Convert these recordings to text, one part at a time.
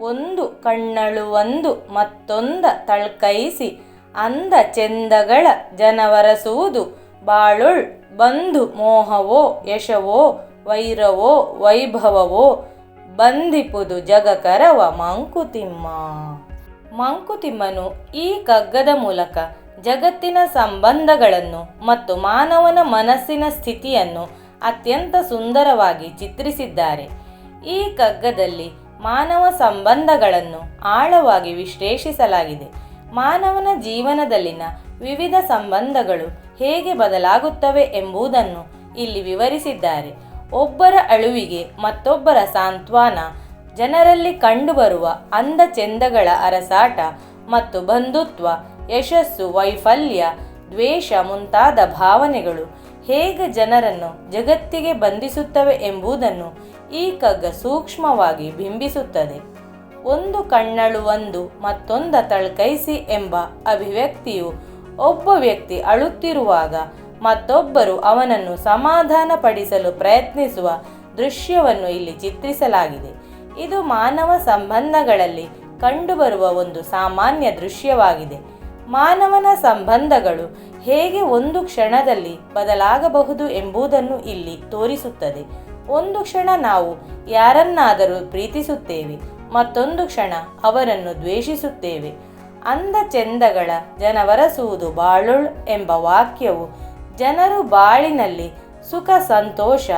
ಒಂದು ಕಣ್ಣಳು ಒಂದು ಮತ್ತೊಂದ ತಳ್ಕೈಸಿ ಅಂದ ಚೆಂದಗಳ ಜನವರಸುವುದು ಬಾಳುಳ್ ಬಂಧು ಮೋಹವೋ ಯಶವೋ ವೈರವೋ ವೈಭವವೋ ಬಂಧಿಪುದು ಜಗಕರವ ಮಂಕುತಿಮ್ಮ. ಮಂಕುತಿಮ್ಮನು ಈ ಕಗ್ಗದ ಮೂಲಕ ಜಗತ್ತಿನ ಸಂಬಂಧಗಳನ್ನು ಮತ್ತು ಮಾನವನ ಮನಸ್ಸಿನ ಸ್ಥಿತಿಯನ್ನು ಅತ್ಯಂತ ಸುಂದರವಾಗಿ ಚಿತ್ರಿಸಿದ್ದಾರೆ. ಈ ಕಗ್ಗದಲ್ಲಿ ಮಾನವ ಸಂಬಂಧಗಳನ್ನು ಆಳವಾಗಿ ವಿಶ್ಲೇಷಿಸಲಾಗಿದೆ. ಮಾನವನ ಜೀವನದಲ್ಲಿನ ವಿವಿಧ ಸಂಬಂಧಗಳು ಹೇಗೆ ಬದಲಾಗುತ್ತವೆ ಎಂಬುದನ್ನು ಇಲ್ಲಿ ವಿವರಿಸಿದ್ದಾರೆ. ಒಬ್ಬರ ಅಳುವಿಗೆ ಮತ್ತೊಬ್ಬರ ಸಾಂತ್ವನ ಜನರಲ್ಲಿ ಕಂಡುಬರುವ ಅಂದ ಚೆಂದಗಳ ಅರಸಾಟ ಮತ್ತು ಬಂಧುತ್ವ, ಯಶಸ್ಸು, ವೈಫಲ್ಯ, ದ್ವೇಷ ಮುಂತಾದ ಭಾವನೆಗಳು ಹೇಗೆ ಜನರನ್ನು ಜಗತ್ತಿಗೆ ಬಂಧಿಸುತ್ತವೆ ಎಂಬುದನ್ನು ಈ ಕಗ್ಗ ಸೂಕ್ಷ್ಮವಾಗಿ ಬಿಂಬಿಸುತ್ತದೆ. ಒಂದು ಕಣ್ಣಳು ಒಂದು ಮತ್ತೊಂದ ತಳ್ಕೈಸಿ ಎಂಬ ಅಭಿವ್ಯಕ್ತಿಯು ಒಬ್ಬ ವ್ಯಕ್ತಿ ಅಳುತ್ತಿರುವಾಗ ಮತ್ತೊಬ್ಬರು ಅವನನ್ನು ಸಮಾಧಾನಪಡಿಸಲು ಪ್ರಯತ್ನಿಸುವ ದೃಶ್ಯವನ್ನು ಇಲ್ಲಿ ಚಿತ್ರಿಸಲಾಗಿದೆ. ಇದು ಮಾನವ ಸಂಬಂಧಗಳಲ್ಲಿ ಕಂಡುಬರುವ ಒಂದು ಸಾಮಾನ್ಯ ದೃಶ್ಯವಾಗಿದೆ. ಮಾನವನ ಸಂಬಂಧಗಳು ಹೇಗೆ ಒಂದು ಕ್ಷಣದಲ್ಲಿ ಬದಲಾಗಬಹುದು ಎಂಬುದನ್ನು ಇಲ್ಲಿ ತೋರಿಸುತ್ತದೆ. ಒಂದು ಕ್ಷಣ ನಾವು ಯಾರನ್ನಾದರೂ ಪ್ರೀತಿಸುತ್ತೇವೆ, ಮತ್ತೊಂದು ಕ್ಷಣ ಅವರನ್ನು ದ್ವೇಷಿಸುತ್ತೇವೆ. ಅಂದ ಚೆಂದಗಳ ಜನವರಸುವುದು ಬಾಳುಳ್ ಎಂಬ ವಾಕ್ಯವು ಜನರು ಬಾಳಿನಲ್ಲಿ ಸುಖ, ಸಂತೋಷ,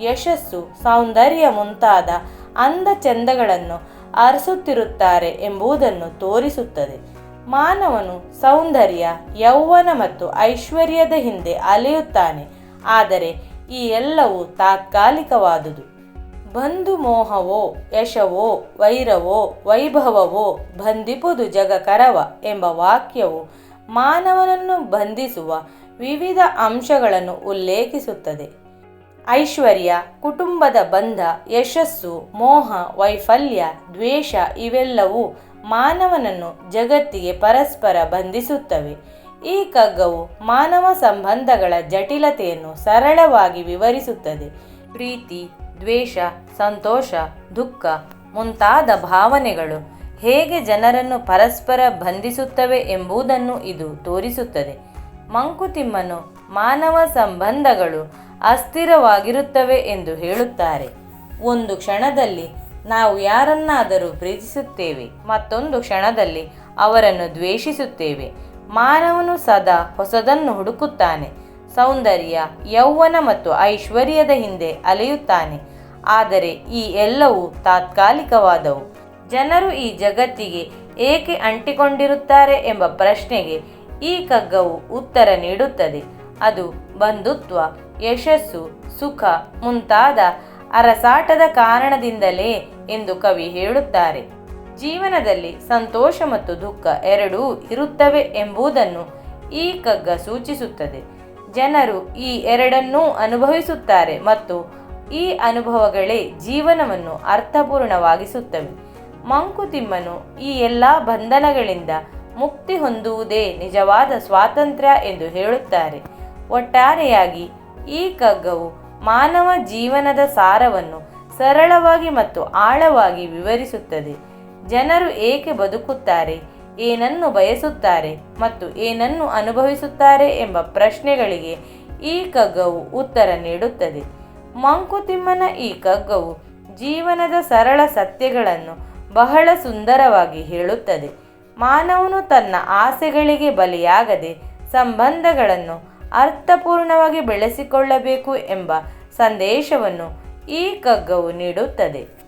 ಯಶಸ್ಸು, ಸೌಂದರ್ಯ ಮುಂತಾದ ಅಂದ ಚೆಂದಗಳನ್ನು ಅರಸುತ್ತಿರುತ್ತಾರೆ ಎಂಬುದನ್ನು ತೋರಿಸುತ್ತದೆ. ಮಾನವನು ಸೌಂದರ್ಯ, ಯೌವನ ಮತ್ತು ಐಶ್ವರ್ಯದ ಹಿಂದೆ ಅಲೆಯುತ್ತಾನೆ. ಆದರೆ ಈ ಎಲ್ಲವೂ ತಾತ್ಕಾಲಿಕವಾದುದು. ಬಂಧು ಮೋಹವೋ, ಯಶವೋ, ವೈರವೋ, ವೈಭವವೋ, ಬಂಧಿಪುದು ಜಗಕರವ ಎಂಬ ವಾಕ್ಯವು ಮಾನವನನ್ನು ಬಂಧಿಸುವ ವಿವಿಧ ಅಂಶಗಳನ್ನು ಉಲ್ಲೇಖಿಸುತ್ತದೆ. ಐಶ್ವರ್ಯ, ಕುಟುಂಬದ ಬಂಧ, ಯಶಸ್ಸು, ಮೋಹ, ವೈಫಲ್ಯ, ದ್ವೇಷ ಇವೆಲ್ಲವೂ ಮಾನವನನ್ನು ಜಗತ್ತಿಗೆ ಪರಸ್ಪರ ಬಂಧಿಸುತ್ತವೆ. ಈ ಕಗ್ಗವು ಮಾನವ ಸಂಬಂಧಗಳ ಜಟಿಲತೆಯನ್ನು ಸರಳವಾಗಿ ವಿವರಿಸುತ್ತದೆ. ಪ್ರೀತಿ, ದ್ವೇಷ, ಸಂತೋಷ, ದುಃಖ ಮುಂತಾದ ಭಾವನೆಗಳು ಹೇಗೆ ಜನರನ್ನು ಪರಸ್ಪರ ಬಂಧಿಸುತ್ತವೆ ಎಂಬುದನ್ನು ಇದು ತೋರಿಸುತ್ತದೆ. ಮಂಕುತಿಮ್ಮನು ಮಾನವ ಸಂಬಂಧಗಳು ಅಸ್ಥಿರವಾಗಿರುತ್ತವೆ ಎಂದು ಹೇಳುತ್ತಾರೆ. ಒಂದು ಕ್ಷಣದಲ್ಲಿ ನಾವು ಯಾರನ್ನಾದರೂ ಪ್ರೀತಿಸುತ್ತೇವೆ, ಮತ್ತೊಂದು ಕ್ಷಣದಲ್ಲಿ ಅವರನ್ನು ದ್ವೇಷಿಸುತ್ತೇವೆ. ಮಾನವನು ಸದಾ ಹೊಸದನ್ನು ಹುಡುಕುತ್ತಾನೆ, ಸೌಂದರ್ಯ ಯೌವನ ಮತ್ತು ಐಶ್ವರ್ಯದ ಹಿಂದೆ ಅಲೆಯುತ್ತಾನೆ, ಆದರೆ ಈ ಎಲ್ಲವೂ ತಾತ್ಕಾಲಿಕವಾದವು. ಜನರು ಈ ಜಗತ್ತಿಗೆ ಏಕೆ ಅಂಟಿಕೊಂಡಿರುತ್ತಾರೆ ಎಂಬ ಪ್ರಶ್ನೆಗೆ ಈ ಕಗ್ಗವು ಉತ್ತರ ನೀಡುತ್ತದೆ. ಅದು ಬಂಧುತ್ವ, ಯಶಸ್ಸು, ಸುಖ ಮುಂತಾದ ಅರಸಾಟದ ಕಾರಣದಿಂದಲೇ ಎಂದು ಕವಿ ಹೇಳುತ್ತಾರೆ. ಜೀವನದಲ್ಲಿ ಸಂತೋಷ ಮತ್ತು ದುಃಖ ಎರಡೂ ಇರುತ್ತವೆ ಎಂಬುದನ್ನು ಈ ಕಗ್ಗ ಸೂಚಿಸುತ್ತದೆ. ಜನರು ಈ ಎರಡನ್ನೂ ಅನುಭವಿಸುತ್ತಾರೆ ಮತ್ತು ಈ ಅನುಭವಗಳೇ ಜೀವನವನ್ನು ಅರ್ಥಪೂರ್ಣವಾಗಿಸುತ್ತವೆ. ಮಂಕುತಿಮ್ಮನು ಈ ಎಲ್ಲ ಬಂಧನಗಳಿಂದ ಮುಕ್ತಿ ಹೊಂದುವುದೇ ನಿಜವಾದ ಸ್ವಾತಂತ್ರ್ಯ ಎಂದು ಹೇಳುತ್ತಾರೆ. ಒಟ್ಟಾರೆಯಾಗಿ ಈ ಕಗ್ಗವು ಮಾನವ ಜೀವನದ ಸಾರವನ್ನು ಸರಳವಾಗಿ ಮತ್ತು ಆಳವಾಗಿ ವಿವರಿಸುತ್ತದೆ. ಜನರು ಏಕೆ ಬದುಕುತ್ತಾರೆ? ಏನನ್ನು ಬಯಸುತ್ತಾರೆ? ಮತ್ತು ಏನನ್ನು ಅನುಭವಿಸುತ್ತಾರೆ ಎಂಬ ಪ್ರಶ್ನೆಗಳಿಗೆ ಈ ಕಗ್ಗವು ಉತ್ತರ ನೀಡುತ್ತದೆ. ಮಂಕುತಿಮ್ಮನ ಈ ಕಗ್ಗವು ಜೀವನದ ಸರಳ ಸತ್ಯಗಳನ್ನು ಬಹಳ ಸುಂದರವಾಗಿ ಹೇಳುತ್ತದೆ. ಮಾನವನು ತನ್ನ ಆಸೆಗಳಿಗೆ ಬಲಿಯಾಗದೆ ಸಂಬಂಧಗಳನ್ನು ಅರ್ಥಪೂರ್ಣವಾಗಿ ಬೆಳೆಸಿಕೊಳ್ಳಬೇಕು ಎಂಬ ಸಂದೇಶವನ್ನು ಈ ಕಗ್ಗವು ನೀಡುತ್ತದೆ.